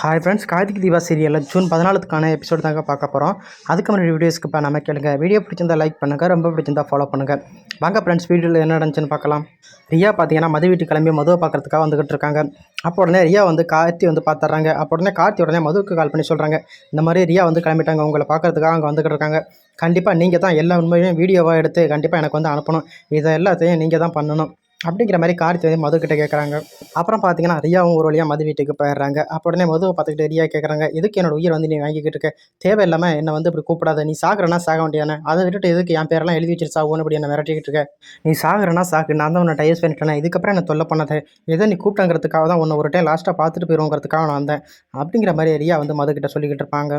Hi friends Karthik Deepa சீரியலில் June பதினாலுக்கான episode தாங்க பார்க்க போகிறோம் அதுக்கு முன்னாடி வீடியோஸ்க்கு இப்போ நம்ம கேளுங்க. வீடியோ பிடிச்சிருந்தா லைக் பண்ணுங்கள் ரொம்ப பிடிச்சிருந்தா ஃபாலோ பண்ணுங்கள் வாங்க ஃப்ரெண்ட்ஸ் வீடியோவில் என்ன நடந்துச்சுன்னு பார்க்கலாம். ரியா பார்த்தீங்கன்னா மது வீட்டு கிளம்பி மதுவை பார்க்குறதுக்காக வந்துகிட்டு இருக்காங்க. அப்போ உடனே ரியா வந்து கார்த்தி வந்து பார்த்துட்றாங்க அப்போ உடனே கார்த்தி உடனே மதுவுக்கு கால் பண்ணி சொல்கிறாங்க இந்த மாதிரி ரியா வந்து கிளம்பிட்டாங்க. உங்களை பார்க்கறதுக்காக அங்கே வந்துகிட்டு இருக்காங்க. கண்டிப்பாக நீங்கள் தான் எல்லா உண்மையும் வீடியோவாக எடுத்து கண்டிப்பாக எனக்கு வந்து அனுப்பணும். இதை எல்லாத்தையும் நீங்கள் தான் பண்ணணும். அப்படிங்கிற மாதிரி கார்த்தி வந்து மது கிட்ட கேட்குறாங்க அப்புறம் பார்த்தீங்கன்னா ரியாவும் ஒரு வழியாக மது வீட்டுக்கு போயிடுறாங்க. அப்போ உடனே மதுவை பார்த்துக்கிட்டு ரியா கேட்குறாங்க எதுக்கு என்னோட உயிர் வந்து நீ வாங்கிக்கிட்டு இருக்க? தேவையில்லாமல் என்னை வந்து இப்படி கூப்பிடாத. நீ சாகுறனா சாக வேண்டியானே அதை விட்டுட்டு எதுக்கு என் பேரெல்லாம் எழுதி வச்சுட்டு சாகுன்னு இப்படி என்ன மிரட்டிக்கிட்டு இருக்க? நீ சாகுறனா சாகு. நான் தான் உன்னை டைஸ் பண்ணிட்டேன் இதுக்கப்புறம் என்ன தொல்லை பண்ணாத. எதை நீ கூப்பிட்டங்கிறதுக்காக தான் உன்னை ஒரு டைம் லாஸ்ட்டாக பார்த்துட்டு போயிடுவோங்கிறதுக்காக நான் வந்தேன். அப்படிங்கிற மாதிரி ரியா வந்து மது கிட்ட சொல்லிக்கிட்டு இருப்பாங்க.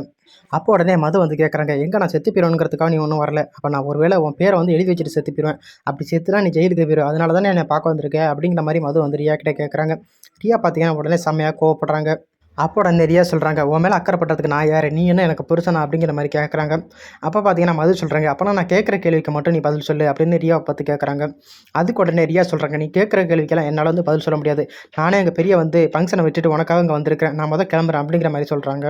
அப்போ உடனே மது வந்து கேட்குறாங்க எங்கே நான் செத்து போயிடுவேங்கிறதுக்காக நீ ஒன்றும் வரல. அப்போ நான் ஒருவேளை உன் பேரை வந்து எழுதி வச்சுட்டு செத்து போயிடுவேன் அப்படி செத்துனா நீ ஜெயிலுக்கு போயிடும் அதனால தானே என்னை பார்க்க வந்திருக்க? அப்படிங்கிற மாதிரி மது வந்து ரியா கேட்குறாங்க ரியா பார்த்தீங்கன்னா உடனே செம்மையாக கோவப்படுறாங்க. அப்போ உடனே ரியா சொல்கிறாங்க உன் மேலே அக்கறைப்பட்டதுக்கு நான் யார்? நீ என்ன எனக்கு புருஷனா? அப்படிங்கிற மாதிரி கேட்குறாங்க அப்போ பார்த்தீங்கன்னா மது சொல்கிறாங்க அப்போனா நான் கேட்குற கேள்விக்கு மட்டும் நீ பதில் சொல்லு அப்படின்னு ரியாவை பார்த்து கேட்குறாங்க அதுக்கு உடனே ரியா சொல்கிறாங்க நீ கேட்குற கேள்விக்கெல்லாம் என்னால் வந்து பதில் சொல்ல முடியாது. நானே எங்கள் பெரிய வந்து ஃபங்க்ஷனை விட்டுட்டு உனக்காக இங்கே வந்திருக்கிறேன். நான் முதல் கிளம்புறேன் அப்படிங்கிற மாதிரி சொல்கிறாங்க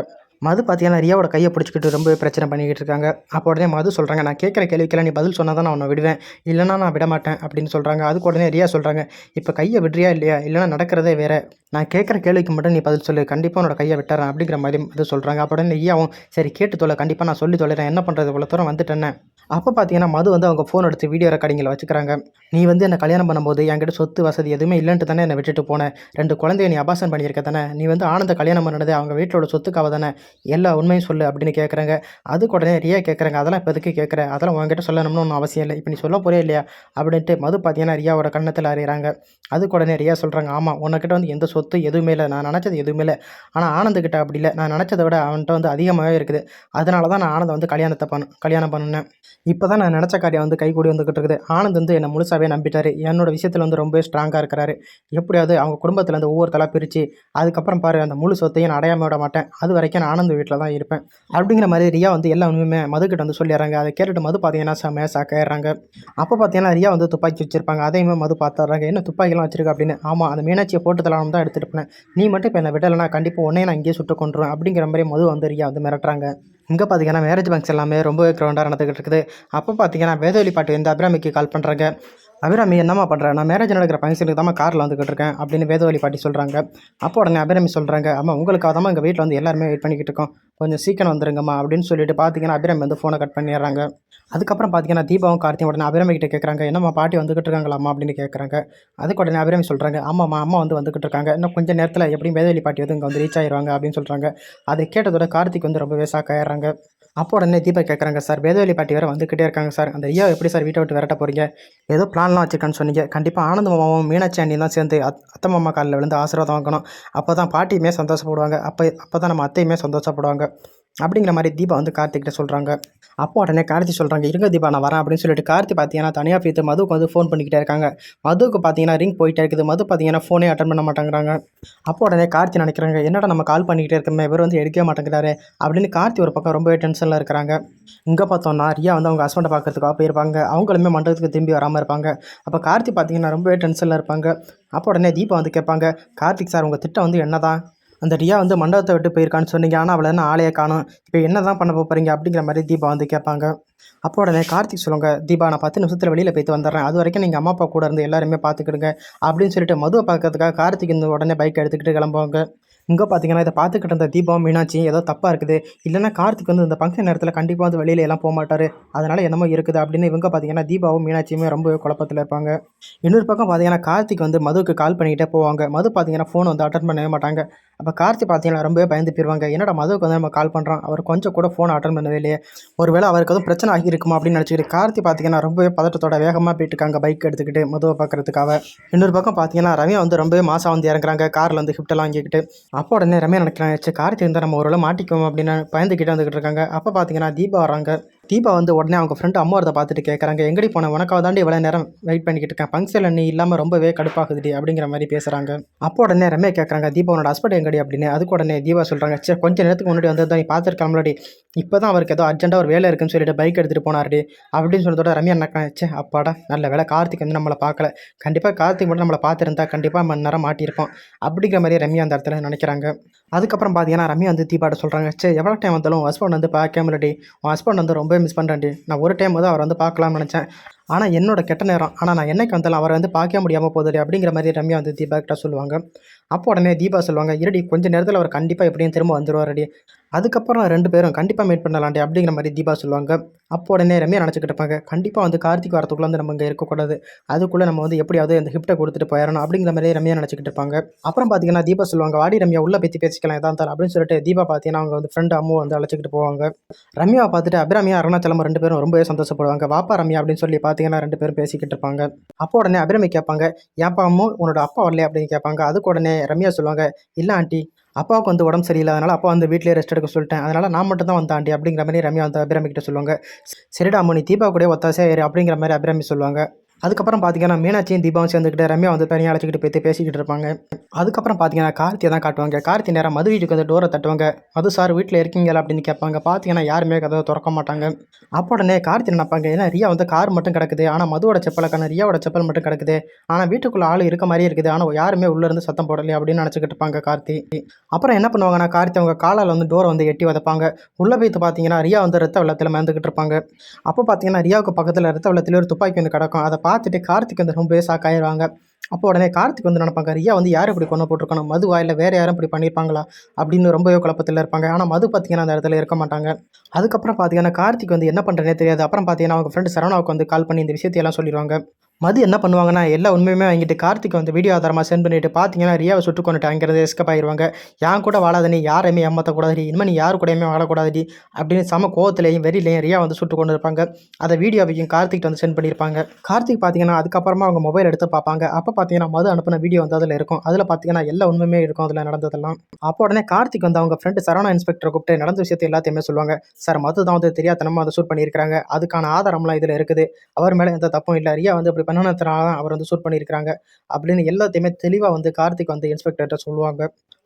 மது பார்த்தீங்கன்னா ரியாவோட கையை பிடிச்சிக்கிட்டு ரொம்ப பிரச்சனை பண்ணிக்கிட்டு இருக்காங்க. அப்போ உடனே மது சொல்கிறாங்க நான் கேட்குற கேள்விக்கெல்லாம் நீ பதில் சொன்னால் தான் நான் உன்னை விடுவேன். இல்லைனா நான் விட மாட்டேன் அப்படின்னு சொல்கிறாங்க அதுக்கு உடனே ரியா சொல்கிறாங்க இப்போ கையை விடுறியா இல்லையா? இல்லைனா நடக்கிறதே வேறு. நான் கேட்குற கேள்விக்கு மட்டும் நீ பதில் சொல்லு. கண்டிப்பாக உன்னோட கையை விட்டுறேன் அப்படிங்கிற மாதிரி இது சொல்கிறாங்க அப்போ உடனே ரியாவும் சரி கேட்டு தொலை கண்டிப்பாக நான் சொல்லி தொலைறேன் என்ன பண்ணுறது இவ்வளோ தூரம் வந்துட்டேன்னே. அப்போ பார்த்தீங்கன்னா மது வந்து அவங்க ஃபோன் எடுத்து வீடியோ ரெக்கார்டிங்கில் வச்சுக்கிறாங்க. நீ வந்து என்னை கல்யாணம் பண்ணும்போது என்கிட்ட சொத்து வசதி எதுவுமே இல்லைன்ட்டு தானே என்னை விட்டுட்டு போனேன் ரெண்டு குழந்தைய நீ அபாசன் பண்ணியிருக்க தானே? நீ வந்து ஆனந்த கல்யாணம் பண்ணது அவங்க வீட்டோட சொத்துக்காக தானே? எல்லா உண்மையும் சொல்லு அப்படின்னு கேட்குறாங்க அதுக்கு உடனே ரியா கேட்குறாங்க அதெல்லாம் இப்போ எதுக்கு கேட்குறேன் அதெல்லாம் உங்ககிட்ட சொல்லணும்னு ஒன்றும் அவசியம் இல்லை. இப்போ நீ சொல்ல போறே இல்லையா? அப்படின்ட்டு மது பார்த்தீங்கன்னா ரியாவோட கண்ணத்தில் அறிகிறாங்க அதுக்கு உடனே ரியா சொல்கிறாங்க ஆமாம் உன்கிட்ட வந்து எந்த சொத்து எதுவுமே இல்லை. நான் நினச்சது எதுவுமே இல்லை. ஆனால் ஆனந்துக்கிட்ட அப்படி இல்லை. நான் நினச்சதை விட அவன்கிட்ட வந்து அதிகமாகவே இருக்குது. அதனால தான் நான் ஆனந்தை வந்து கல்யாணத்தை பண்ண கல்யாணம் பண்ணினேன். இப்போ தான் நான் நினச்ச காரியம் வந்து கைகூடி வந்துக்கிட்டு இருக்குது. ஆனந்த் வந்து என்னை முழுசாவே நம்பிட்டார். என்னோட விஷயத்தில் வந்து ரொம்பவே ஸ்ட்ராங்காக இருக்கிறாரு. எப்படியாவது அவங்க குடும்பத்தில் இருந்து ஒவ்வொருத்தலாக பிரித்து அதுக்கப்புறம் பாரு அந்த முழு சொத்தையும் நான் அடையாமல் விட மாட்டேன். அது வரைக்கும் நான் ஆனந்த் வீட்டில் தான் இருப்பேன். அப்படிங்கிற மாதிரி ரியா வந்து எல்லா உண்மையுமே மதுக்கிட்ட வந்து சொல்லிடுறாங்க. அதை கேட்டுட்டு மது பார்த்தீங்கன்னா செம்மையாக சாக்காயிடுறாங்க அப்போ பார்த்தீங்கன்னா ரியா வந்து துப்பாக்கி வச்சிருப்பாங்க. அதையுமே மது பார்த்துறாங்க என்ன துப்பாக்கிலாம் வச்சிருக்க? அப்படின்னு. ஆமாம் அந்த மீனாட்சியை போட்டு தலாம் தான் எடுத்துகிட்டு போனேன். நீ மட்டும் இப்போ என்னை விடலைன்னா கண்டிப்பாக உடனே நான் இங்கேயே சுட்டு கொண்டுருவேன் அப்படிங்கிற மாதிரி மது வந்து ரியா வந்து மிரட்டுறாங்க. இங்கே பார்த்தீங்கன்னா மேரேஜ் ஃபங்க்ஷன் எல்லாமே ரொம்பவே க்ரௌண்டாக நடந்துக்கிட்டு இருக்குது. அப்போ பார்த்தீங்கன்னா வேதவழி பாட்டு வந்து அபிராமிக்கு கால் பண்ணுறாங்க அபிராமி என்னம்மா பண்ணுறேன் நான் மேரேஜ் நடக்கிற ஃபங்க்ஷனுக்கு தான் காரில் வந்துக்கிட்டு இருக்கேன் அப்படின்னு வேதவழி பாட்டி சொல்கிறாங்க அப்போ உடனே அபிராமி சொல்கிறாங்க அம்மா உங்களுக்காக தான் எங்கள் வீட்டில் வந்து எல்லாருமே வெயிட் பண்ணிக்கிட்டு இருக்கோம். கொஞ்சம் சீக்கிரம் வந்துருங்கம்மா அப்படின்னு சொல்லிட்டு பார்த்தீங்கன்னா அபிராமி வந்து ஃபோனை கட் பண்ணிடுறாங்க. அதுக்கப்புறம் பார்த்தீங்கன்னா தீபாவும் கார்த்தியும் உடனே அபிராமி கிட்ட கேட்குறாங்க என்னம்மா பாட்டி வந்துக்கிட்டு இருக்காங்களாம்மா அப்படின்னு கேட்குறாங்க அதுக்கு உடனே அபிராமி சொல்கிறாங்க ஆமாம்மா அம்மா வந்து வந்துக்கிட்டு இருக்காங்க. இன்னும் கொஞ்சம் நேரத்தில் எப்படியும் வேதவழி பாட்டி வந்து இங்கே வந்து ரீச் ஆயிடுவாங்க அப்படின்னு சொல்கிறாங்க அதை கேட்டதோட கார்த்திக் வந்து ரொம்பவே சாக்காயிடுறாங்க அப்போ உடனே தீபக் கேட்குறாங்க சார் வேதவெளி பாட்டி வேறு வந்துக்கிட்டே இருக்காங்க சார். அந்த ஐயா எப்படி சார் வீட்டை விட்டு விரட்ட போகிறீங்க ஏதோ பிளான்லாம் வச்சுருக்கான்னு சொன்னீங்க. கண்டிப்பாக ஆனந்த மாமாவும் மீனாட்சி அண்ணியும் தான் சேர்ந்து அத் அத்தை மாமா காலில் விழுந்து ஆசீர்வாதம் வாங்கணும். அப்போ தான் பாட்டியுமே சந்தோஷப்படுவாங்க. அப்போ அப்போ தான் நம்ம அத்தையுமே சந்தோஷப்படுவாங்க. அப்படிங்கிற மாதிரி தீபா வந்து கார்த்திக்கிட்ட சொல்கிறாங்க அப்போ உடனே கார்த்தி சொல்கிறாங்க இருங்க தீபா நான் வரேன் அப்படின்னு சொல்லிட்டு கார்த்தி பார்த்தீங்கன்னா தனியாக பேத்து மதுவுக்கு வந்து ஃபோன் பண்ணிக்கிட்டே இருக்காங்க. மதுவுக்கு பார்த்தீங்கன்னா ரிங் போயிட்டே இருக்குது. மது பார்த்தீங்கன்னா ஃபோனே அட்டன் பண்ண மாட்டேங்கிறாங்க. அப்போ உடனே கார்த்தி நினைக்கிறாங்க என்னடா நம்ம கால் பண்ணிக்கிட்டே இருக்கோமே இவர் வந்து எடுக்கவே மாட்டேங்கிறாரு அப்படின்னு கார்த்தி ஒரு பக்கம் ரொம்பவே டென்ஷனில் இருக்கிறாங்க. இங்கே பார்த்தோம்னா ரியா வந்து அவங்க ஹஸ்பண்டை பார்க்கறதுக்காக போயிருப்பாங்க. அவங்களுமே மண்டபத்துக்கு திரும்பி வராமல் இருப்பாங்க. அப்போ கார்த்தி பார்த்தீங்கன்னா ரொம்பவே டென்ஷனில் இருப்பாங்க. அப்போ உடனே தீபா வந்து கேட்பாங்க கார்த்திக் சார் உங்கள் திட்டம் வந்து என்ன தான் அந்த ரியா வந்து மண்டபத்தை விட்டு போயிருக்கான்னு சொன்னீங்க. ஆனால் அவளை என்ன ஆளையே காணும். இப்போ என்ன தான் பண்ண போகிறீங்க அப்படிங்கிற மாதிரி தீபா வந்து கேட்பாங்க. அப்போ உடனே கார்த்திக் சொல்லுங்க தீபா நான் பத்து நிமிஷத்தில் வெளியில் போய்த்து வந்துடுறேன். அது வரைக்கும் நீங்கள் அம்மா அப்பா கூட இருந்து எல்லாருமே பார்த்துக்கிடுங்க. அப்படின்னு சொல்லிட்டு மதுவை பார்க்கறதுக்காக கார்த்திக் இந்த உடனே பைக் எடுத்துக்கிட்டு கிளம்புவாங்க. இங்கே பார்த்தீங்கன்னா இதை பார்த்துக்கிட்டு இருந்த தீபம் மீனாட்சி ஏதோ தப்பாக இருக்குது. இல்லைன்னா கார்த்திக் வந்து இந்த ஃபங்க்ஷன் நேரத்தில் கண்டிப்பாக வந்து வெளியில எல்லாம் போக மாட்டார் அதனால் என்னமோ இருக்குது அப்படின்னு இவங்க பார்த்தீங்கன்னா தீபாவும் மீனாட்சியுமே ரொம்ப குழப்பத்தில் இருப்பாங்க. இன்னொரு பக்கம் பார்த்தீங்கன்னா கார்த்திக் வந்து மதுவுக்கு கால் பண்ணிக்கிட்டே போவாங்க. மது பார்த்தீங்கன்னா ஃபோன் வந்து அட்டன் பண்ணவே மாட்டாங்க. அப்போ கார்த்தி பார்த்தீங்கன்னா ரொம்பவே பயந்து போயிருவாங்க என்னடா மதுவுக்கு வந்து நம்ம கால் பண்ணுறோம் அவர் கொஞ்சம் கூட ஃபோன் அட்டன் பண்ணவே இல்லையே. ஒருவேளை அவருக்கு எதுவும் பிரச்சனை ஆகியிருக்குமா அப்படின்னு நினச்சிக்கிட்டு கார்த்தி பார்த்தீங்கன்னா ரொம்பவே பதட்டத்தோட வேகமாக போயிட்டு இருக்காங்க பைக் எடுத்துக்கிட்டு மதுவை பார்க்குறதுக்காக இன்னொரு பக்கம் பார்த்தீங்கன்னா ரவி வந்து ரொம்பவே மாசம் வந்து இறங்குறாங்க. காரில் வந்து ஹிஃப்டெல்லாம் வாங்கிக்கிட்டு. அப்போ உடனே ரம்யா நினைக்கிறாங்க சரி கார்த்தி இருந்தால் நம்ம ஒரு மாட்டிக்குவோம் அப்படின்னு பயந்துக்கிட்டு வந்துக்கிட்டு இருக்காங்க. அப்போ பார்த்தீங்கன்னா தீபா வராங்க தீபா வந்து உடனே அவங்க ஃப்ரெண்டு அம்மா பார்த்துட்டு கேட்குறாங்க எங்கடி போன? உனக்காக தாண்டி இவ்வளோ நேரம் வெயிட் பண்ணிக்கிட்டு இருக்கேன். ஃபங்க்ஷன் நீ இல்லாமல் ரொம்பவே கடுப்பாகுதுடி அப்படிங்கிற மாதிரி பேசுகிறாங்க அப்போ உடனே ரமே கேட்குறாங்க தீபாவோட ஹஸ்பண்ட் எங்கடி? அப்படின்னு. அதுக்கு உடனே தீபா சொல்கிறாங்க சே கொஞ்ச நேரத்துக்கு முன்னாடி வந்து நீ பார்த்துருக்காமலடி இப்போ தான் அவருக்கு ஏதோ அர்ஜென்ட்டாக ஒரு வேலை இருக்குன்னு சொல்லிட்டு பைக் எடுத்துகிட்டு போனார்டி அப்படின்னு சொன்னதோட ரம்யா என்ன சே அப்பாடா நல்ல வேலை கார்த்திக் வந்து நம்மளை பார்க்கல. கண்டிப்பாக கார்த்திக் மட்டும் நம்மளை பார்த்துருந்தா கண்டிப்பாக மணி நேரம் மாட்டியிருப்போம் அப்படிங்கிற மாதிரி ரம்யா அந்த இடத்துல நினைக்கிறாங்க. அதுக்கப்புறம் பார்த்தீங்கன்னா ரம்யா வந்து தீபாட்ட சொல்கிறாங்க சே எவ்வளோ டைம் வந்தாலும் ஹஸ்பண்ட் வந்து பார்க்காமலடி. உன் ஹஸ்பண்ட் வந்து ரொம்ப மிஸ் பண்ணுறேன்டி நான் ஒரு டைம் வந்து அவர் வந்து பார்க்கலாம்னு நினச்சேன். ஆனால் என்னோட கெட்ட நேரம். ஆனால் நான் என்னைக்கு வந்தாலும் அவரை வந்து பார்க்க முடியாமல் போதில்லை அப்படிங்கிற மாதிரி ரம்யா வந்து தீபா கிட்ட சொல்லுவாங்க. அப்போ உடனே தீபா சொல்லுவாங்க இருடி கொஞ்சம் நேரத்தில் அவர் கண்டிப்பாக எப்படியும் திரும்ப வந்துடுவாரடி அதுக்கப்புறம் ரெண்டு பேரும் கண்டிப்பாக மீட் பண்ணலாண்டி அப்படிங்கிற மாதிரி தீபா சொல்லுவாங்க. அப்போ உடனே ரம்யா நினச்சிக்கிட்டு இருப்பாங்க. கண்டிப்பாக வந்து கார்த்திக் வரத்துக்குள்ளே வந்து நம்ம இங்கே இருக்கக்கூடாது. அதுக்குள்ளே நம்ம வந்து எப்படியாவது அந்த ஹிஃப்ட்டை கொடுத்துட்டு போயிடணும் அப்படிங்கிற மாதிரி ரம்யா நினச்சிக்கிட்டு இருப்பாங்க. அப்புறம் பார்த்தீங்கன்னா தீபா சொல்லுவாங்க வாடி ரம்யா உள்ளே பற்றி பேசிக்கலாம் எதா இருந்தாலும் அப்படின்னு சொல்லிட்டு தீபா பார்த்தீங்கன்னா அவங்க வந்து ஃப்ரெண்டு அம்மு வந்து அழைச்சிக்கிட்டு போவாங்க. ரம்யாவை பார்த்துட்டு அபிராமியா அருணாச்சலம் ரெண்டு பேரும் ரொம்பவே சந்தோஷப்படுவாங்க. வாப்பா ரம்யா அப்படின்னு சொல்லி பார்த்தீங்கன்னா ரெண்டு பேரும் பேசிக்கிட்டு இருப்பாங்க. அப்போ உடனே அபிராமி கேட்பாங்க ஏப்பா அம்மு உன்னோட அப்பா வரலையா? அப்படின்னு கேட்பாங்க. அதுக்கு உடனே ரம்யா சொல்லுவாங்க இல்லை ஆண்டி அப்பாவுக்கு வந்து உடம்பு சரியில்லாதனால அப்பா வந்து வீட்டிலே ரெஸ்ட் எடுக்க சொல்லிட்டேன். அதனால் நான் மட்டும் தான் வந்தாண்டி அப்படிங்கிற மாதிரி ரம்யா வந்து அபிராமி கிட்ட சொல்லுவாங்க. சரிடா அம்மா நீ தீபா கூட ஒத்தாசையாக ஏறு அப்படிங்கிற மாதிரி அபிராமி சொல்லுவாங்க. அதுக்கப்புறம் பார்த்தீங்கன்னா மீனாட்சியும் தீபாவும் சேர்ந்துக்கிட்டு ரம்யா வந்து தனியாக அழைச்சிக்கிட்டு போய் பேசிக்கிட்டு இருப்பாங்க. அதுக்கப்புறம் பார்த்தீங்கன்னா கார்த்தியை தான் காட்டுவாங்க. கார்த்தி நேரம் மது வீட்டுக்கு வந்து டோரை தட்டுவாங்க. மது சார் வீட்டில் இருக்கீங்களா? அப்படின்னு கேட்பாங்க. பார்த்தீங்கன்னா யாருமே கதவை திறக்க மாட்டாங்க. அப்போ உடனே கார்த்தி நினைப்பாங்க? ஏன்னா ரியா வந்து கார் மட்டும் கிடக்குது. ஆனால் மதுவோட செப்பலை காண ரியாவோட செப்பல் மட்டும் கிடக்குது. ஆனால் வீட்டுக்குள்ளே ஆள் இருக்க மாதிரியே இருக்குது. ஆனால் யாருமே உள்ளே இருந்து சத்தம் போடலையே அப்படின்னு நினச்சிக்கிட்டு இருப்பாங்க கார்த்தி. அப்புறம் என்ன பண்ணுவாங்கன்னா கார்த்தி அவங்க காலால் வந்து டோரை வந்து எட்டி வதப்பாங்க உள்ளே போய்த்து பார்த்தீங்கன்னா ரியா வந்து ரத்த வெள்ளத்தில் மறந்துக்கிட்டு இருப்பாங்க. அப்போ பார்த்தீங்கன்னா ரியாவுக்கு பக்கத்தில் ரத்த வெள்ளத்தில் ஒரு துப்பாக்கி வந்து கிடக்கும். அதை பார்த்துட்டு கார்த்திக் வந்து ரொம்பவே ஷாக்காயிருவாங்க அப்போ உடனே கார்த்திக் வந்து நினைப்பாங்க ரியா வந்து யார் இப்படி கொண்டு போட்டிருக்கணும் மதுவா இல்லை வேறு யாரும் இப்படி பண்ணியிருப்பாங்களா? அப்படின்னு ரொம்பவே குழப்பத்தில் இருப்பாங்க. ஆனால் மது பார்த்தீங்கன்னா அந்த இடத்துல இருக்க மாட்டாங்க. அதுக்கப்புறம் பார்த்தீங்கன்னா கார்த்திக் வந்து என்ன பண்ணுறேனே தெரியாது. அப்புறம் பார்த்தீங்கன்னா அவங்க ஃப்ரெண்டு சரவணாவுக்கு வந்து கால் பண்ணி இந்த விஷயத்தையெல்லாம் சொல்லிடுவாங்க மது என்ன பண்ணுவாங்கன்னா எல்லா உண்மையுமே வாங்கிட்டு கார்த்திக் வந்து வீடியோ ஆதாரமாக சென்ட் பண்ணிட்டு பார்த்தீங்கன்னா ரியாவை சுட்டு கொண்டுட்டு அங்கேருந்து எஸ்கப் ஆயிடுவாங்க என் கூட வாழாத நீ யாரையுமே ஏமாற்றக்கூடாது இனிமேல் நீ யார் கூடயுமே வாழக்கூடாது அப்படின்னு சம கோவத்திலையும் வெறியிலையும் ரியா வந்து சுட்டு கொண்டு இருப்பாங்க அதை வீடியோவையும் கார்த்திக் வந்து சென்ட் பண்ணியிருப்பாங்க கார்த்திக் பார்த்தீங்கன்னா அதுக்கப்புறமா அவங்க மொபைல் எடுத்து பார்ப்பாங்க. அப்போ பார்த்தீங்கன்னா மது அனுப்பின வீடியோ வந்து அதில் இருக்கும். அதில் பார்த்தீங்கன்னா எல்லா உண்மையுமே இருக்கும் அதில் நடந்ததெல்லாம். அப்போ உடனே கார்த்திக் வந்து அவங்க ஃப்ரெண்டு சரவணா இன்ஸ்பெக்டரை கூப்பிட்டு நடந்த விஷயத்தை எல்லாத்தையுமே சொல்லுவாங்க. சார் மது தான் வந்து தெரியாதனமாக அதை ஷூட் பண்ணியிருக்காங்க அதுக்கான ஆதாரம்லாம் இதில் இருக்குது. அவர் மேலே எந்த தப்பும் இல்லை. ரியா வந்து அப்படி பண்ணினதுனால தான் அவர் வந்து ஷூட் பண்ணியிருக்காங்க அப்படின்னு எல்லாத்தையுமே தெளிவாக வந்து கார்த்திக் வந்து இன்ஸ்பெக்டர்கிட்ட சொல்லுவாங்க.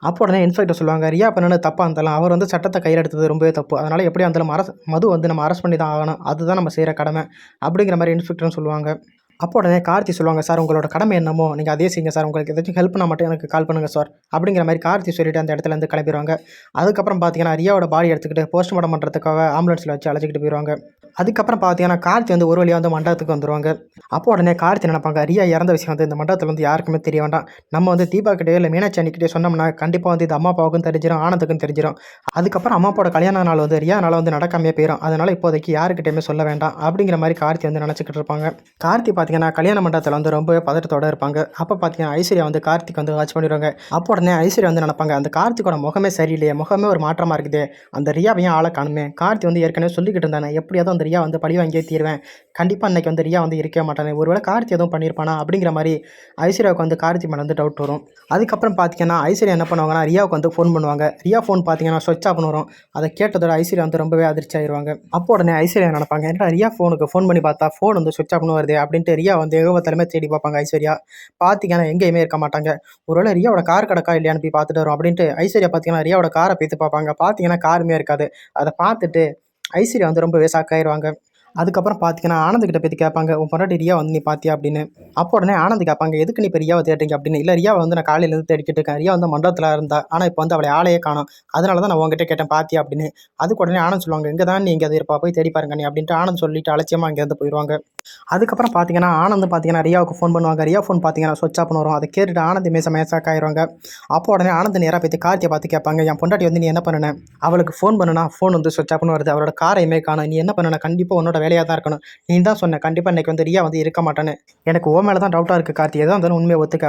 அப்போ உடனே இன்ஸ்பெக்டர் சொல்லுவாங்க ரியா பண்ணனு தப்பாக இருந்தாலும் அவர் வந்து சட்டத்தை கையில் எடுத்தது ரொம்பவே தப்பு. அதனால் எப்படியா இருந்தாலும் அரசு மது வந்து நம்ம அரெஸ்ட் பண்ணி தான் ஆகணும். அதுதான் நம்ம செய்கிற கடமை. அப்படிங்கிற மாதிரி இன்ஸ்பெக்டர்னு சொல்லுவாங்க. அப்போ உடனே கார்த்தி சொல்லுவாங்க சார் உங்களோட கடமை என்னமோ? நீங்கள் அதே செய்யுங்க சார். உங்களுக்கு ஏதாச்சும் ஹெல்ப் பண்ண மட்டும் எனக்கு கால் பண்ணுங்கள் சார். அப்படிங்கிற மாதிரி கார்த்தி சொல்லிட்டு அந்த இடத்துல இருந்து கிளம்பிடுவாங்க அதுக்கப்புறம் பார்த்தீங்கன்னா ரியாவோட பாடி எடுத்துக்கிட்டு போஸ்ட்மார்ட்டம் பண்ணுறதுக்காக ஆம்புலன்ஸில் வச்சு அழைச்சிக்கிட்டு போயிடுவாங்க அதுக்கப்புறம் பார்த்தீங்கன்னா கார்த்தி வந்து ஒரு வழியாக வந்து மண்டபத்துக்கு வந்துருவாங்க. அப்போ உடனே கார்த்தி நினைப்பாங்க ரியா இறந்த விஷயம் வந்து இந்த மண்டபத்தில் வந்து யாருக்குமே தெரிய வேண்டாம். நம்ம வந்து தீபா கிட்டே இல்லை மீனாட்சி அன்னிக்கிட்டே சொன்னோம்னா கண்டிப்பாக வந்து இது அம்மா அப்பாவுக்கும் தெரிஞ்சிடும் ஆனந்துக்கும் தெரிஞ்சிடும் அதுக்கப்புறம் அம்மா அப்பாவோட கல்யாண நாள் வந்து ரியானால வந்து நடக்காமே போயிடும் அதனால் இப்போதைக்கு யாருக்கிட்டையுமே சொல்ல வேண்டாம் அப்படிங்கிற மாதிரி கார்த்தி வந்து நினச்சிக்கிட்டு இருப்பாங்க. கார்த்தி பார்த்தீங்கன்னா கல்யாண மண்டபத்தில் வந்து ரொம்பவே பதட்டத்தோடு இருப்பாங்க. அப்போ பார்த்தீங்கன்னா ஐஸ்வர்யா வந்து கார்த்திக் வந்து வாட்ச் பண்ணிடுவாங்க. அப்போ உடனே ஐஸ்வர்யா வந்து நினைப்பாங்க அந்த கார்த்திக்கோட முகமே சரியில்லையே முகமே ஒரு மாற்றமாக இருக்குது. அந்த ரியாவையும் ஆளை காணுமே. கார்த்தி வந்து ஏற்கனவே சொல்லிக்கிட்டு இருந்தானே எப்படியாவது வந்து ரியா வந்து பழி வாங்கியே தீருவேன். கண்டிப்பாக அன்னைக்கு வந்து ரியா வந்து இருக்கவே மாட்டானே. ஒருவேளை கார்த்தி எதுவும் பண்ணியிருப்பானா அப்படிங்கிற மாதிரி ஐஸ்வர்யாவுக்கு வந்து கார்த்தி மேலே வந்து டவுட் வரும். அதுக்கப்புறம் பார்த்தீங்கன்னா ஐஸ்வர்யா என்ன பண்ணுவாங்கன்னா ரியாவுக்கு வந்து ஃபோன் பண்ணுவாங்க. ரியா ஃபோன் பார்த்தீங்கன்னா ஸ்விட்ச் ஆஃப் வரும் அதை கேட்டதோட ஐஸ்வர்யா வந்து ரொம்பவே அதிர்ச்சி ஆயிடுவாங்க. அப்போ உடனே ஐஸ்வர்யா நினைப்பாங்க ஏன்னா ரியா ஃபோனுக்கு ஃபோன் பண்ணி பார்த்தா ஃபோன் வந்து ஸ்விட்ச் ஆஃப்னு வருது அப்படின்ட்டு ரியா வந்து எகவத்திலுமே தேடி பார்ப்பாங்க ஐஸ்வர்யா. பார்த்தீங்கன்னா எங்கேயுமே இருக்க மாட்டாங்க. ஒருவேளை ரியாவோட கார் கிடக்கா இல்லையான்னு போய் பார்த்துட்டு வரும் அப்படின்ட்டு ஐஸ்வர்யா பார்த்தீங்கன்னா ரியாவோட காரை பேத்து பார்ப்பாங்க. பார்த்தீங்கன்னா காருமே இருக்காது. அதை பார்த்துட்டு ஐஸ்வர்யா வந்து ரொம்பவே ஷாக் ஆயிடுவாங்க அதுக்கப்புறம் பார்த்தீங்கன்னா ஆனந்த்கிட்ட பற்றி கேட்பாங்க உன் பொண்டாட்டி ரியா வந்து நீ பார்த்தியா அப்படின்னு. அப்போ உடனே ஆனந்த் கேட்பாங்க எதுக்கு நீ இப்போ ரியாவை தேடுறீங்க? அப்படின்னு. இல்லை ரியாவை வந்து நான் காலையிலேருந்து தேடிக்கிட்டு இருக்கேன். ரியா வந்து மண்டபத்தில் இருந்தா ஆனால் இப்போ வந்து அவளை ஆளையே காணும். அதனால தான் நான் உங்ககிட்ட கேட்டேன் பார்த்தியா அப்படின்னு. அதுக்கு உடனே ஆனந்த் சொல்லுவாங்க எங்கே தான் நீ அது இருப்பா? போய் தேடி பாருங்க நீ அப்படின்ட்டு ஆனந்த் சொல்லிட்டு அலட்சியமாக அங்கேருந்து போயிடுவாங்க. அதுக்கப்புறம் பார்த்தீங்கன்னா ஆனந்த் பார்த்தீங்கன்னா ரியாவுக்கு ஃபோன் பண்ணுவாங்க. ரியா ஃபோன் பார்த்தீங்கன்னா ஸ்விட்ச் ஆஃப் வரும் அதை கேட்டுட்டு ஆனந்த் மேச மேசாக் ஆயிடுவாங்க. அப்போ உடனே ஆனந்த் நேராக போய் கார்த்தியை பார்த்து கேட்பாங்க என் பொண்டாட்டி வந்து நீ என்ன பண்ணுன? அவளுக்கு ஃபோன் பண்ணுனா ஃபோன் வந்து ஸ்விட்ச் ஆஃப்னு வருது. அவரோட காரையுமே காணும். நீ என்ன பண்ணுன? கண்டிப்பாக உன்னோட வேலையாக தான் இருக்கணும். நீ தான் சொன்ன கண்டிப்பாக இன்றைக்கி வந்து ரியா வந்து இருக்க மாட்டேன்னு. எனக்கு ஓ மேலே தான் டவுட்டாக இருக்குது கார்த்தி. எதாக இருந்தாலும் உண்மையை ஒத்துக்க.